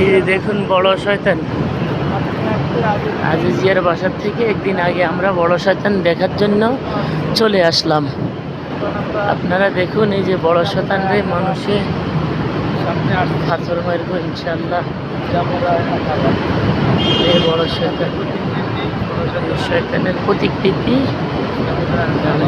এই দেখুন বড় শয়তান। আজিজিয়ার বাসার থেকে একদিন আগে আমরা বড় শয়তান দেখার জন্য চলে আসলাম। আপনারা দেখুন এই যে বড় শয়তান রে, মানুষে। পাথর মারবো ইনশাল্লাহ এই বড় শয়তান। শয়তানের প্রতিকৃতি। জানা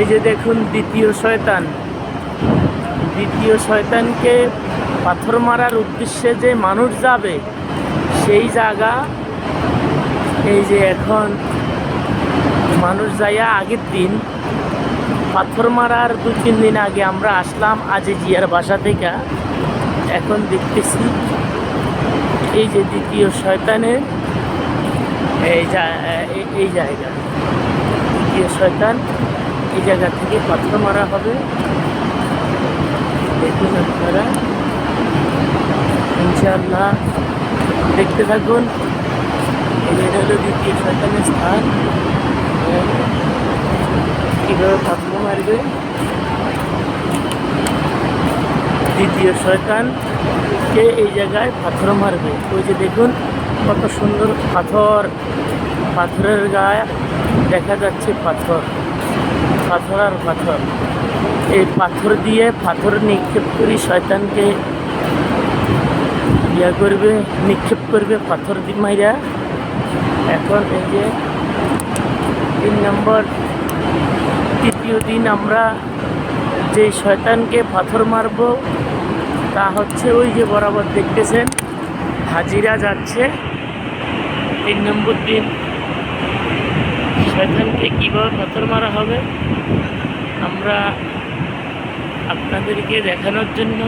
এই যে দেখুন দ্বিতীয় শয়তান। দ্বিতীয় শয়তানকে পাথর মারার উদ্দেশ্যে যে মানুষ যাবে, সেই জায়গা, এই যে এখন মানুষ যাইয়া আগের দিন পাথর মারার দু তিন দিন আগে আমরা আসলাম আজ জিয়ার বাসা থেকে। এখন দেখতেছি এই যে দ্বিতীয় শয়তানের, এই এই- জায়গা। দ্বিতীয় শয়তান এই জায়গা থেকে পাথর মারা হবে। দেখুন আপনারা। দেখতে থাকুন। এটা হলো দ্বিতীয় শয়তানের স্থান। কীভাবে পাথর মারবে? দ্বিতীয় শয়তানকে এই জায়গায় পাথর মারবে। ওই যে দেখুন, কত সুন্দর পাথর। পাথরের গায়ে দেখা যাচ্ছে পাথর। পাথর আর পাথর। এই পাথর দিয়ে পাথর নিক্ষেপ করি শয়তানকে ইয়া করবে, নিক্ষেপ করবে পাথর দি মাইরা। এখন এই যে তিন নম্বর, তৃতীয় দিন আমরা যে শয়তানকে পাথর মারব তা হচ্ছে ওই যে বরাবর দেখতেছেন, হাজিরা যাচ্ছে। তিন নম্বর দিন শয়তানকে কীভাবে পাথর মারা হবে? আমরা আপনাদেরকে দেখানোর জন্য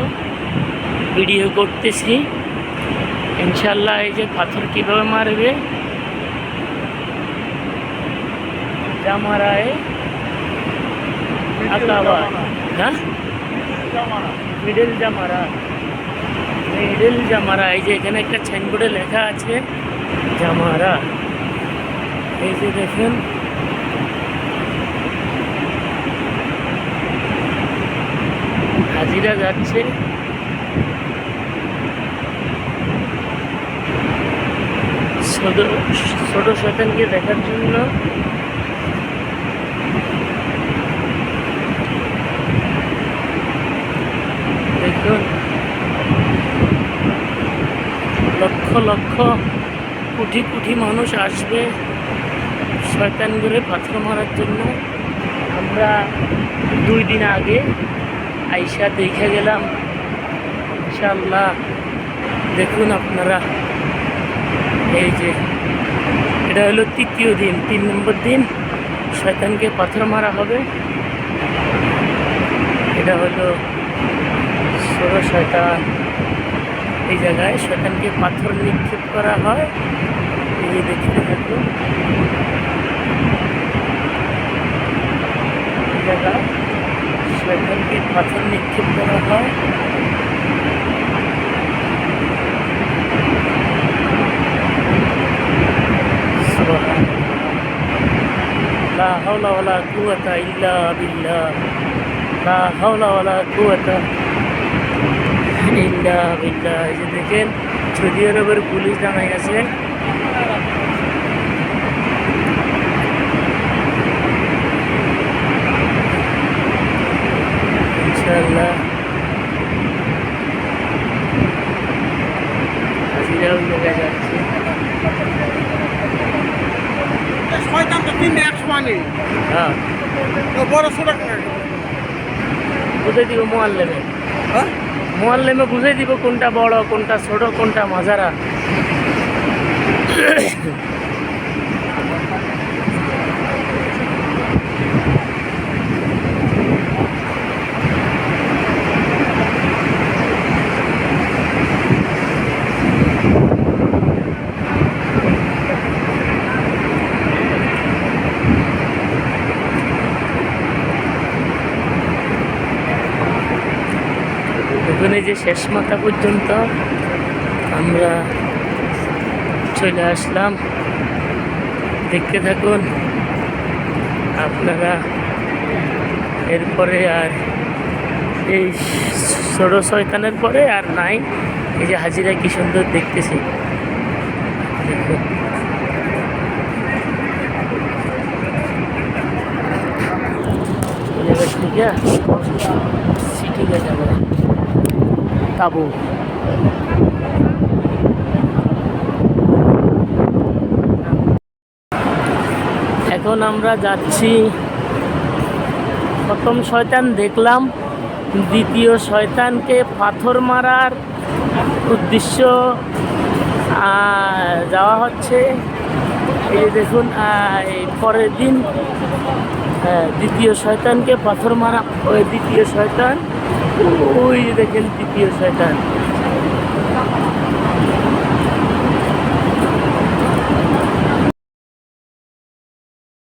ভিডিও করতেছি। ইনশাল্লাহ এই যে পাথর কীভাবে মারবে? জামারায় আকাবা হ্যাঁ? মিডল জামারা। মিডল জামারা, এই যে এখানে একটা সাইনবোর্ডে লেখা আছে, জামারা। এই যে দেখুন। হাজিরা যাচ্ছে। ছোট শতানকে দেখার জন্য। দেখুন লক্ষ লক্ষ কোটি কোটি মানুষ আসবে শয়তান পাথর মারার জন্য। আমরা দুই দিন আগে আইসা দেখে গেলাম। ইনশাল্লাহ দেখুন আপনারা। এই যে, এটা হলো তৃতীয় দিন, তিন নম্বর দিন শয়তানকে পাথর মারা হবে। এটা হলো ষোল শয়তান এই জায়গায় শয়তানকে পাথর নিক্ষেপ করা হয় এই যে দেখতে থাকুন এই জায়গায় শয়তানকে পাথর নিক্ষেপ করা হয় لا حول ولا قوة إلا بالله لا حول ولا قوة ইল্লা ইল্লা দেখেন সৌদি আরবের পুলিশ দাঁড়াই গেছে। ইনশাল্লাহ হাজিরাও দেখা যাচ্ছে। হ্যাঁ। বড় সুরাক কোথায় দিব মোবাইল নেবে হ্যাঁ? মোয়াল্লেমে বুঝে দিব কোনটা বড় কোনটা ছোট কোনটা মাজারা এই যে শেষ মাথা পর্যন্ত আমরা চলে আসলাম। দেখতে থাকুন, আপনারা এরপরে আর এই ছোট শয়তানের পরে আর নাই। এই যে হাজিরা কি সুন্দর দেখতেছি। এই জায়গা থেকে সিটি যাবে। তাবু এখন আমরা যাচ্ছি, প্রথম শয়তান দেখলাম, দ্বিতীয় শয়তানকে পাথর মারার উদ্দেশ্য যাওয়া হচ্ছে। এই দেখুন পরের দিন দ্বিতীয় শয়তানকে পাথর মারা ওই দ্বিতীয় শয়তান ওই দেখেন দ্বিতীয় শয়তান।